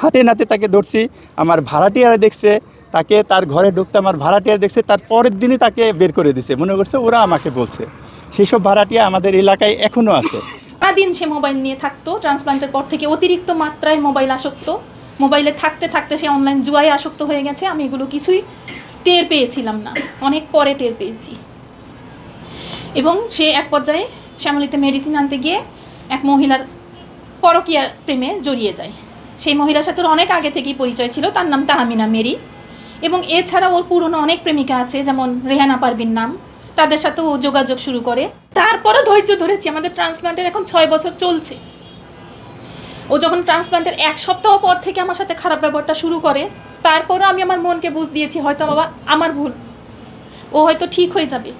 হাতে নাতে তাকে ধরছি, আমার ভাড়াটিয়ারা দেখছে, তাকে তার ঘরে ঢুকতে আমার ভাড়াটিয়ার দেখছে, তার পরের দিনই তাকে বের করে দিছে। মনে করছে ওরা আমাকে বলছে। সেসব ভাড়াটিয়া আমাদের এলাকায় এখনও আছে। সারাদিন সে মোবাইল নিয়ে থাকতো, ট্রান্সপ্লান্টের পর থেকে অতিরিক্ত মাত্রায় মোবাইল আসক্ত। মোবাইলে থাকতে থাকতে সে অনলাইন জুয়ায় আসক্ত হয়ে গেছে, আমি এগুলো কিছুই টের পেয়েছিলাম না। অনেক পরে টের পেয়েছি। এবং সে এক পর্যায়ে শ্যামলিতে মেডিসিন আনতে গিয়ে এক মহিলার পরকীয়া প্রেমে জড়িয়ে যায়। সেই মহিলার সাথে ওর অনেক আগে থেকেই পরিচয় ছিল, তার নাম তাহামিনা মেরি। এবং এছাড়া ওর পুরনো অনেক প্রেমিকা আছে, যেমন রেহানা পারবিন নাম। তাদের সাথে ও যোগাযোগ শুরু করে। তারপরও ধৈর্য ধরেছি, আমাদের ট্রান্সপ্লান্টের এখন ছয় বছর চলছে। ও যখন ট্রান্সপ্লান্টের এক সপ্তাহ পর থেকে আমার সাথে খারাপ ব্যবহারটা শুরু করে, তারপরও আমি আমার মনকে বুঝ দিয়েছি, হয়তো বাবা আমার ভুল। ও হয়তো ঠিক হয়ে যাবে।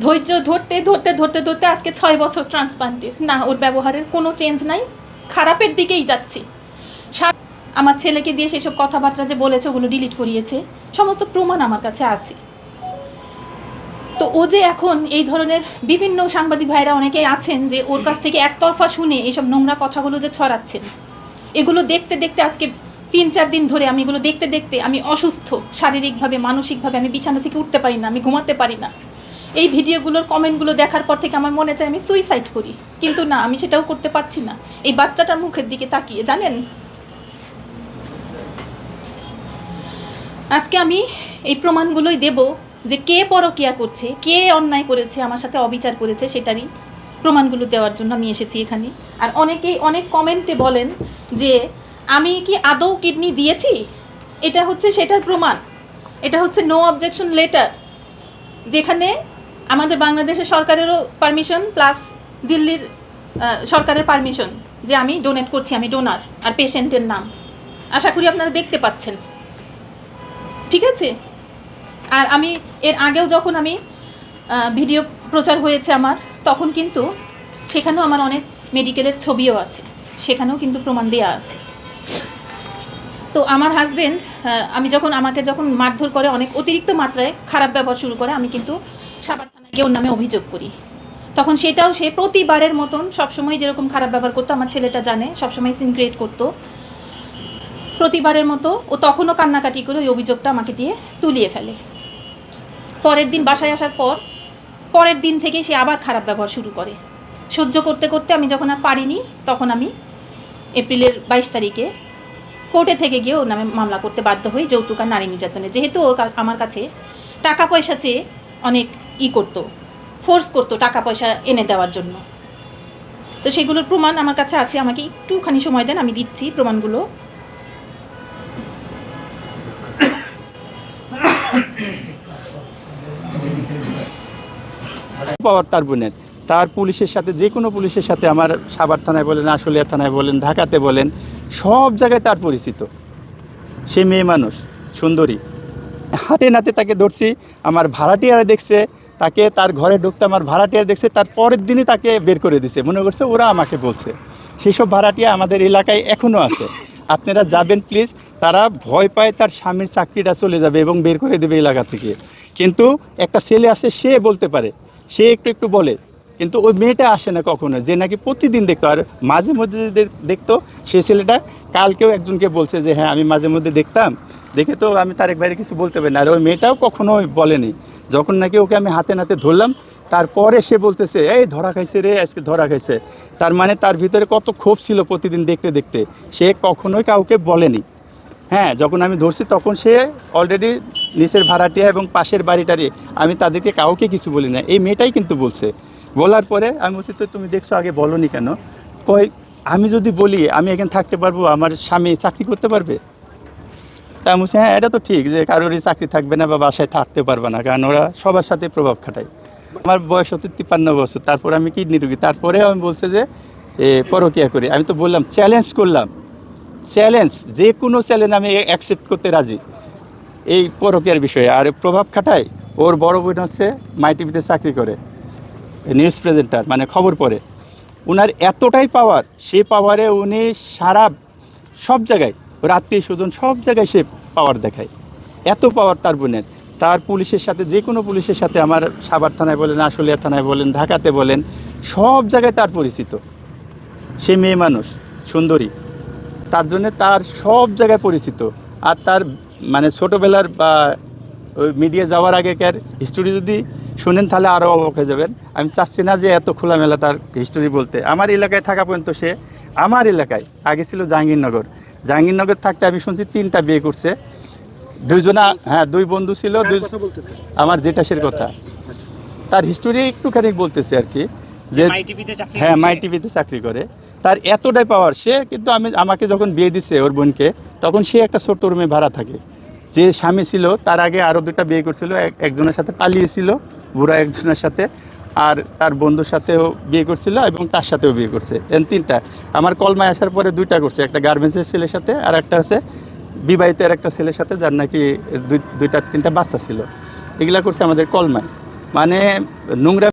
ধৈর্য ধরতে ধরতে ধরতে ধরতে আজকে ছয় বছর ট্রান্সপ্লান্টের। না, ওর ব্যবহারের কোনো চেঞ্জ নাই, খারাপের দিকেই যাচ্ছে। সা- আমার ছেলেকে দিয়ে সেসব কথাবার্তা যে বলেছে, ওগুলো ডিলিট করিয়েছে, সমস্ত প্রমাণ আমার কাছে আছে। তো ও যে এখন এই ধরনের বিভিন্ন সাংবাদিক ভাইরা অনেকেই আছেন যে ওর কাছ থেকে একতরফা শুনে এইসব নোংরা কথাগুলো যে ছড়াচ্ছেন, এগুলো দেখতে দেখতে আজকে তিন চার দিন ধরে আমি এগুলো দেখতে দেখতে আমি অসুস্থ, শারীরিকভাবে, মানসিকভাবে আমি বিছানা থেকে উঠতে পারি না, আমি ঘুমাতে পারি না। এই ভিডিওগুলোর কমেন্টগুলো দেখার পর থেকে আমার মনে চায় আমি সুইসাইড করি, কিন্তু না, আমি সেটাও করতে পারছি না। এই বাচ্চাটার মুখের দিকে তাকিয়ে, জানেন? আজকে আমি এই প্রমাণগুলোই দেব যে কে পরকিয়া করছে, কে অন্যায় করেছে, আমার সাথে অবিচার করেছে, সেটারই প্রমাণগুলো দেওয়ার জন্য আমি এসেছি এখানে। আর অনেকেই অনেক কমেন্টে বলেন যে, আমি কি আদৌ কিডনি দিয়েছি? এটা হচ্ছে সেটার প্রমাণ। এটা হচ্ছে নো অবজেকশন লেটার যেখানে আমাদের বাংলাদেশের সরকারেরও পারমিশন প্লাস দিল্লির সরকারের পারমিশন যে আমি ডোনেট করছি, আমি ডোনার আর পেশেন্টের নাম। আশা করি আপনারা দেখতে পাচ্ছেন। ঠিক আছে? আর আমি, এর আগেও যখন আমি ভিডিও প্রচার হয়েছে আমার, তখন কিন্তু সেখানেও আমার অনেক মেডিকেলের ছবিও আছে। সেখানেও কিন্তু প্রমাণ দেওয়া আছে। তো আমার হাজবেন্ড আমি যখন, আমাকে যখন মারধর করে অনেক অতিরিক্ত মাত্রায় খারাপ ব্যবহার শুরু করে, আমি কিন্তু সাবার গিয়ে ওর নামে অভিযোগ করি। তখন সেটাও সে প্রতিবারের মতন সবসময় যেরকম খারাপ ব্যবহার করতো, আমার ছেলেটা জানে, সবসময় সিন ক্রিয়েট করতো। প্রতিবারের মতো ও তখনও কান্নাকাটি করে ওই অভিযোগটা আমাকে দিয়ে তুলিয়ে ফেলে। পরের দিন বাসায় আসার পর, পরের দিন থেকে সে আবার খারাপ ব্যবহার শুরু করে। সহ্য করতে করতে আমি যখন আর পারিনি, তখন আমি এপ্রিলের বাইশ তারিখে কোর্টে থেকে গিয়ে ওর নামে মামলা করতে বাধ্য হই যৌতুক আর নারী নির্যাতনে। যেহেতু ওর আমার কাছে টাকা পয়সা চেয়ে অনেক ই করতো ফোর্স করতো টাকা পয়সা এনে দেওয়ার জন্য। তো সেগুলোর প্রমাণ আমার কাছে আছে, আমাকে একটুখানি সময় দেন, আমি দিচ্ছি প্রমাণগুলো। পাওয়ার তার বোনের তার পুলিশের সাথে, যে কোনো পুলিশের সাথে আমার সাবার থানায় বলেন, আশুলিয়া থানায় বলেন, ঢাকাতে বলেন, সব জায়গায় তার পরিচিত। সে মেয়ে মানুষ, সুন্দরী। হাতে নাতে তাকে ধরছি, আমার ভাড়াটিয়ারা দেখছে, তাকে তার ঘরে ঢুকতে আমার ভাড়াটিয়ার দেখছে, তার পরের দিনই তাকে বের করে দিছে। মনে করছে ওরা আমাকে বলছে। সেসব ভাড়াটিয়া আমাদের এলাকায় এখনও আছে। আপনারা যাবেন প্লিজ তারা ভয় পায় তার স্বামীর চাকরিটা চলে যাবে এবং বের করে দেবে এলাকা থেকে। কিন্তু একটা ছেলে আছে, সে বলতে পারে সে একটু একটু বলে, কিন্তু ওই মেয়েটা আসে না কখনো, যে নাকি প্রতিদিন দেখতো। আর মাঝে মধ্যে দেখ- দেখতো, সে ছেলেটা কালকেও একজনকে বলছে যে হ্যাঁ আমি মাঝে মধ্যে দেখতাম। দেখে তো আমি তারেক বাইরে কিছু বলতে পারি না। আর ওই মেয়েটাও কখনো বলেনি। যখন নাকি ওকে আমি হাতে নাতে ধরলাম, তারপরে সে বলতেছে, এই ধরা খাইছে রে, আজকে ধরা খাইছে। তার মানে তার ভিতরে কত ক্ষোভ ছিল প্রতিদিন দেখতে দেখতে। সে কখনোই কাউকে বলেনি। হ্যাঁ যখন আমি ধরছি, তখন সে অলরেডি নিচের ভাড়াটিয়া এবং পাশের বাড়িটারে আমি তাদেরকে কাউকে কিছু বলি না। এই মেয়েটাই কিন্তু বলছে। বলার পরে আমি বলছি তো তুমি দেখছ আগে বলনি কেন? কই আমি যদি বলি আমি এখানে থাকতে পারব আমার স্বামী চাকরি করতে পারবে? তা আমি বলছি হ্যাঁ এটা তো ঠিক যে কারোরই চাকরি থাকবে না বা বাসায় থাকতে পারবে না কারণ ওরা সবার সাথে প্রভাব খাটায়। আমার বয়স হতে তিপ্পান্ন বছর তারপরে আমি কিডনি রুগী। তারপরেও আমি বলছে যে এ, পরকিয়া করি। আমি তো বললাম চ্যালেঞ্জ করলাম। চ্যালেঞ্জ যে কোনো চ্যালেঞ্জ আমি অ্যাকসেপ্ট করতে রাজি। এই পরকীয়ার বিষয়ে। আর প্রভাব খাটায় ওর বড় বোন হচ্ছে মাই টিভিতে চাকরি করে, নিউজ প্রেজেন্টার মানে খবর পড়ে। ওনার এতটাই পাওয়ার সে পাওয়ারে উনি সারা সব জায়গায়, ওর আত্মীয় স্বজন সব জায়গায় সে পাওয়ার দেখায়। এত পাওয়ার তার বোনের। তার পুলিশের সাথে, যে কোনো পুলিশের সাথে আমার সাভার থানায় বলেন, আশুলিয়া থানায় বলেন, ঢাকাতে বলেন, সব জায়গায় তার পরিচিত। সে মেয়ে মানুষ, সুন্দরী। তার জন্য তার সব জায়গায় পরিচিত। আর তার মানে ছোটোবেলার বা ওই মিডিয়া যাওয়ার আগেকার হিস্টোরি যদি শুনেন তাহলে আরও অবাক হয়ে যাবেন। আমি চাচ্ছি না যে এত খোলামেলা তার হিস্টোরি বলতে। আমার এলাকায় থাকা পর্যন্ত সে আমার এলাকায় আগে ছিল জাহাঙ্গীরনগর। জাহাঙ্গীরনগর থাকতে আমি শুনছি তিনটা বিয়ে করছে। দুইজনা হ্যাঁ দুই বন্ধু ছিল দুই আমার জেঠাসের কথা। তার হিস্টোরি একটুখানি বলতেছে আর কি যে হ্যাঁ। মাই টিভিতে চাকরি করে। তার এতটাই পাওয়ার সে কিন্তু আমি, আমাকে যখন বিয়ে দিছে ওর বোনকে, তখন সে একটা ছোট্ট রুমে ভাড়া থাকে। যে স্বামী ছিল, তার আগে আরও দুটা বিয়ে করছিল, এক- একজনের সাথে পালিয়েছিল, বুড়া একজনের সাথে, আর তার বন্ধুর সাথেও বিয়ে করছিল এবং তার সাথেও বিয়ে করছে। এন তিনটা। আমার কলমায় আসার পরে দুইটা করছে, একটা গার্মেন্টসের ছেলের সাথে, আর একটা আছে বিবাহিতের একটা ছেলের সাথে, যার নাকি দুই, দুইটা, তিনটা বাচ্চা ছিল। এগুলা করছে আমাদের কলমায়। মানে নোংরা